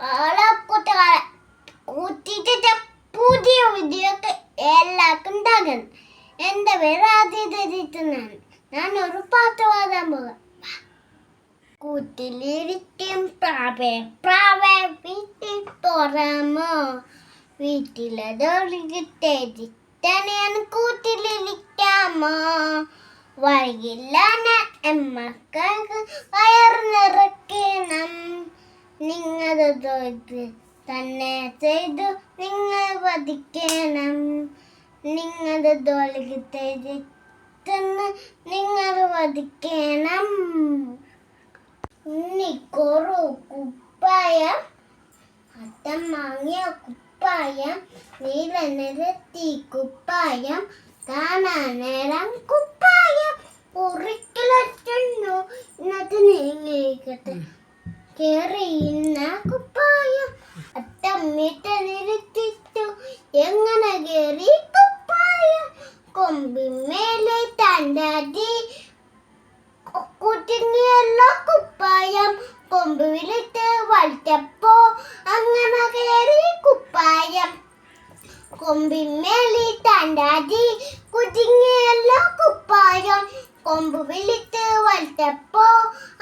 Hello കൂട്ടുകാരെ കൂട്ടിട്ട് പുതിയ വീഡിയോക്ക് എല്ലാവർക്കും ഉണ്ടാകും എന്റെ പേര് ആദിത്യനാണ് ഞാൻ ഒരു പാട്ട് പാടാൻ പോകാം കൂട്ടിലിരിക്കും പ്രാവേ പ്രാവേ വീട്ടിൽ തുറമോ വീട്ടിലതൊളികിട്ടേജിട്ടാണ് കൂട്ടിലിരിക്കാമോ? വൈകില്ല എമ്മക്കൾക്ക് വയർ നിറയ്ക്കണം തന്നെ ചെയ്തു നിങ്ങൾ വധിക്കണം. നിങ്ങളുടെ തോളിക്ക് തെറ്റിന്ന് നിങ്ങൾ വധിക്കണം. ഉണ്ണിക്കൊറു കുപ്പായം അത്തം വാങ്ങിയ കുപ്പായം നീല നിരത്തി കുപ്പായം കാണാൻ നേരം കുപ്പായം ഉറിക്കലറ്റുന്നു ഇന്നത്തെ നീങ്ങിക്കട്ടെ കേറി ഇന്ന കുപ്പായം അത്തമ്മിട്ട് നിരത്തിച്ചു എങ്ങനെ കേറി കുപ്പായം? കൊമ്പിന്മേലെ തണ്ടാടി കുറ്റിങ്ങിയല്ലോ കുപ്പായം. കൊമ്പ് വിളിട്ട് വലിച്ചപ്പോ അങ്ങനെ കേറി കുപ്പായം. കൊമ്പിന്മേലി തണ്ടാടി കുറ്റിങ്ങിയല്ലോ കുപ്പായം. കൊമ്പ് വിളിട്ട് വലിച്ചപ്പോ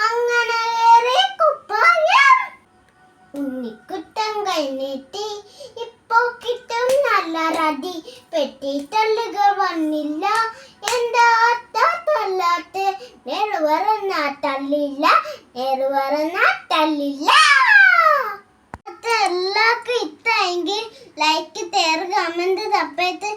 അങ്ങനെ ഇപ്പോ കിട്ടും നല്ല റതി പെട്ടി തള്ളുകൾ വന്നില്ല. എന്താ അത്ത നെറുവറന്ന നേര് പറഞ്ഞ തള്ളില്ല നെറുവറന്ന തള്ളില്ല. എല്ലാവർക്കും ഇഷ്ടമെങ്കിൽ ലൈക്ക് തേർ കമന്റ് തപ്പേത്ത്